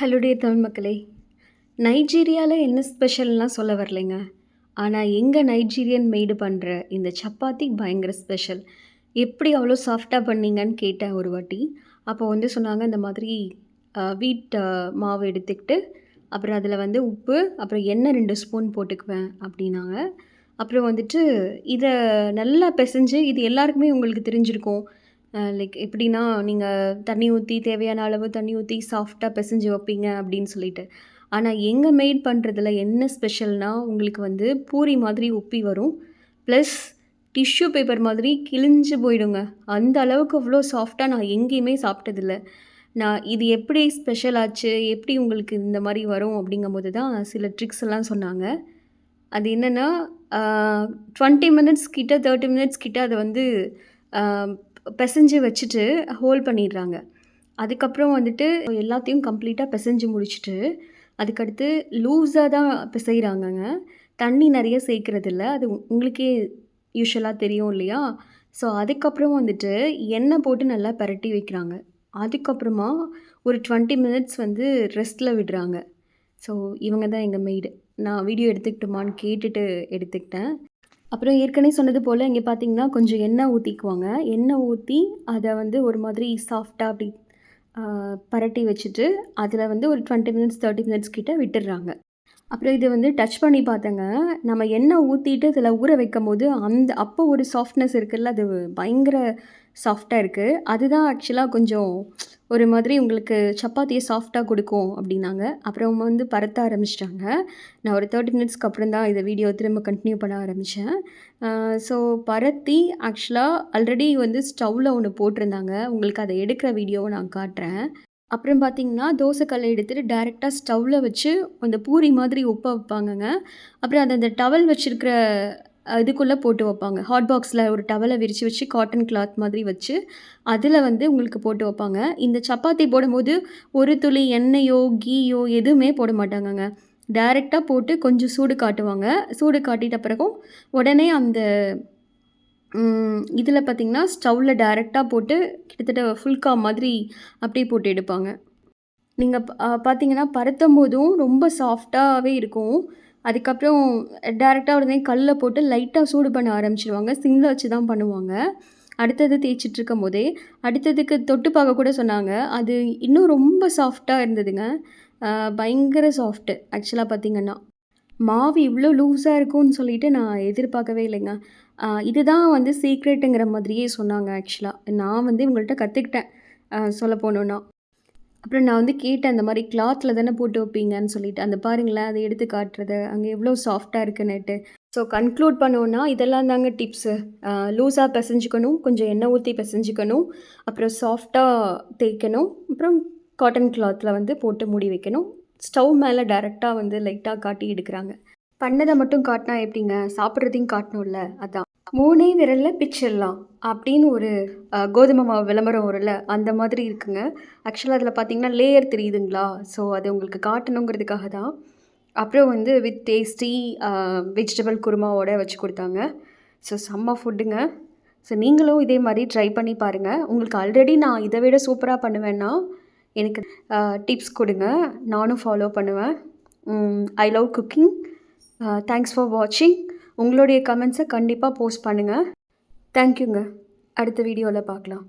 Hello dear Tamil மக்களே நைஜீரியாவில் என்ன ஸ்பெஷல்னால் சொல்ல வரலைங்க. ஆனால் எங்கள் நைஜீரியன் மெய்டு பண்ணுற இந்த சப்பாத்தி பயங்கர ஸ்பெஷல். எப்படி அவ்வளோ சாஃப்டாக பண்ணீங்கன்னு கேட்டேன் ஒரு வாட்டி. அப்போ வந்து சொன்னாங்க இந்த மாதிரி வீட் மாவு எடுத்துக்கிட்டு அப்புறம் அதில் வந்து உப்பு அப்புறம் எண்ணெய் ரெண்டு ஸ்பூன் போட்டுக்குவேன் அப்படின்னாங்க. அப்புறம் வந்துட்டு இதை நல்லா பிசைஞ்சு இது எல்லாருக்குமே உங்களுக்கு தெரிஞ்சிருக்கும். லைக் எப்படின்னா நீங்கள் தண்ணி ஊற்றி தேவையான அளவு தண்ணி ஊற்றி சாஃப்டாக பிசைஞ்சு வைப்பீங்க அப்படின்னு சொல்லிட்டு. ஆனால் எங்கள் மேட் பண்ணுறதுல என்ன ஸ்பெஷல்னால் உங்களுக்கு வந்து பூரி மாதிரி உப்பி வரும். ப்ளஸ் டிஷ்யூ பேப்பர் மாதிரி கிழிஞ்சு போயிடுங்க. அந்த அளவுக்கு அவ்வளோ சாஃப்டாக நான் எங்கேயுமே சாப்பிட்டதில்ல. நான் இது எப்படி ஸ்பெஷல் ஆச்சு எப்படி உங்களுக்கு இந்த மாதிரி வரும் அப்படிங்கும்போது தான் சில ட்ரிக்ஸ் எல்லாம் சொன்னாங்க. அது என்னென்னா டுவெண்ட்டி மினிட்ஸ் கிட்ட தேர்ட்டி மினிட்ஸ் கிட்ட அதை வந்து பிசைஞ்சு வச்சுட்டு ஹோல் பண்ணிடுறாங்க. அதுக்கப்புறம் வந்துட்டு எல்லாத்தையும் கம்ப்ளீட்டாக பிசைஞ்சு முடிச்சுட்டு அதுக்கடுத்து லூஸாக தான் பிசைகிறாங்கங்க தண்ணி நிறைய சேர்க்குறதில்ல. அது உங்களுக்கே யூஸ்வலாக தெரியும் இல்லையா? ஸோ அதுக்கப்புறம் வந்துட்டு எண்ணெய் போட்டு நல்லா பரட்டி வைக்கிறாங்க. அதுக்கப்புறமா ஒரு டுவெண்ட்டி மினிட்ஸ் வந்து ரெஸ்ட்டில் விடுறாங்க. ஸோ இவங்க தான் எங்கள் மெய்டு நான் வீடியோ எடுத்துக்கிட்டுமான்னு கேட்டுட்டு எடுத்துக்கிட்டேன். அப்புறம் ஏற்கனவே சொன்னது போல் இங்கே பார்த்தீங்கன்னா கொஞ்சம் எண்ணெய் ஊற்றிக்குவாங்க எண்ணெய் ஊற்றி அதை வந்து ஒரு மாதிரி சாஃப்டாக அப்படி பரட்டி வச்சுட்டு அதில் வந்து ஒரு டுவெண்ட்டி மினிட்ஸ் தேர்ட்டி மினிட்ஸ் கிட்ட விட்டுடுறாங்க. அப்புறம் இது வந்து டச் பண்ணி பார்த்தேங்க. நம்ம எண்ணெய் ஊற்றிட்டு இதில் ஊற வைக்கும் போது அந்த அப்போ ஒரு சாஃப்ட்னஸ் இருக்குல்ல அது பயங்கர சாஃப்டாக இருக்குது அதுதான் ஆக்சுவலாக கொஞ்சம் ஒரு மாதிரி உங்களுக்கு சப்பாத்தியை சாஃப்டாக கொடுக்கும் அப்படின்னாங்க. அப்புறம் வந்து பரத்த ஆரம்பிச்சிட்டாங்க. நான் ஒரு தேர்ட்டி மினிட்ஸ்க்கு அப்புறம் தான் இதை வீடியோ திரும்ப கண்டினியூ பண்ண ஆரம்பித்தேன் ஸோ பரத்தி ஆக்சுவலாக ஆல்ரெடி வந்து ஸ்டவ்வில் ஒன்று போட்டிருந்தாங்க. உங்களுக்கு அதை எடுக்கிற வீடியோவை நான் காட்டுறேன். அப்புறம் பார்த்தீங்கன்னா தோசைக்கல்லை எடுத்துகிட்டு டேரெக்டாக ஸ்டவ்வில் வச்சு அந்த பூரி மாதிரி உப்ப வைப்பாங்கங்க. அப்புறம் அதை அந்த டவல் வச்சுருக்கிற இதுக்குள்ளே போட்டு வைப்பாங்க. ஹாட் பாக்ஸில் ஒரு டவலை விரித்து வச்சு காட்டன் கிளாத் மாதிரி வச்சு அதில் வந்து உங்களுக்கு போட்டு வைப்பாங்க. இந்த சப்பாத்தி போடும்போது ஒரு துளி எண்ணெயோ கீயோ எதுவுமே போட மாட்டாங்கங்க. டைரெக்டாக போட்டு கொஞ்சம் சூடு காட்டுவாங்க. சூடு காட்டிட்ட பிறகும் உடனே அந்த இதில் பார்த்தீங்கன்னா ஸ்டவ்வில் டைரெக்டாக போட்டு கிட்டத்தட்ட ஃபுல்கா மாதிரி அப்படியே போட்டு எடுப்பாங்க. நீங்கள் பார்த்தீங்கன்னா பரத்தும் போதும் ரொம்ப சாஃப்டாகவே இருக்கும். அதுக்கப்புறம் டேரெக்டாக உடனே கல்லில் போட்டு லைட்டாக சூடு பண்ண ஆரம்பிச்சிருவாங்க. சிம்மில் வச்சு தான் பண்ணுவாங்க. அடுத்தது தேய்ச்சிட்டு இருக்கும் போதே அடுத்ததுக்கு தொட்டு பார்க்க கூட சொன்னாங்க. அது இன்னும் ரொம்ப சாஃப்டாக இருந்ததுங்க. பயங்கர சாஃப்ட்டு ஆக்சுவலாக பார்த்தீங்கன்னா மாவு இவ்வளோ லூஸாக இருக்கும்னு சொல்லிட்டு நான் எதிர்பார்க்கவே இல்லைங்க. இதுதான் வந்து சீக்ரெட்டுங்கிற மாதிரியே சொன்னாங்க ஆக்சுவலாக நான் வந்து இவங்கள்ட்ட கற்றுக்கிட்டேன் சொல்ல போனோன்னா அப்புறம் நான் வந்து கேட்டேன் அந்த மாதிரி கிளாத்தில் தானே போட்டு வைப்பீங்கன்னு சொல்லிட்டு. அந்த பாருங்களேன் அதை எடுத்து காட்டுறது. அங்கே எவ்வளோ சாஃப்டாக இருக்குன்னுட்டு. ஸோ கன்க்ளூட் பண்ணோன்னா இதெல்லாம் தாங்க டிப்ஸு லூஸாக பிசைஞ்சுக்கணும் கொஞ்சம் எண்ணெய் ஊற்றி பிசைஞ்சுக்கணும். அப்புறம் சாஃப்டாக தேய்க்கணும். அப்புறம் காட்டன் கிளாத்தில் வந்து போட்டு மூடி வைக்கணும். ஸ்டவ் மேலே டைரெக்டாக வந்து லைட்டாக காட்டி எடுக்கிறாங்க. பண்ணதை மட்டும் காட்டினா எப்படிங்க? சாப்பிட்றதையும் காட்டணும்ல அதான். மூணே விரலில் பிச்சிடலாம் அப்படின்னு ஒரு கோதுமை மாவு விளம்பரம் வரும்ல அந்த மாதிரி இருக்குங்க. ஆக்சுவலாக அதில் பார்த்தீங்கன்னா லேயர் தெரியுதுங்களா? ஸோ அது உங்களுக்கு காட்டணுங்கிறதுக்காக தான். அப்புறம் வந்து வித் டேஸ்டி வெஜிடபிள் குருமாவோட வச்சு கொடுத்தாங்க. ஸோ செம்ம ஃபுட்டுங்க ஸோ நீங்களும் இதே மாதிரி ட்ரை பண்ணி பாருங்கள் உங்களுக்கு ஆல்ரெடி நான் இதை விட சூப்பராக பண்ணுவேன்னா எனக்கு டிப்ஸ் கொடுங்க. நானும் ஃபாலோ பண்ணுவேன். I love cooking thanks for வாட்சிங் உங்களுடைய கமெண்ட்ஸை கண்டிப்பாக போஸ்ட் பண்ணுங்கள் தேங்க்யூங்க அடுத்த வீடியோவில் பார்க்கலாம்.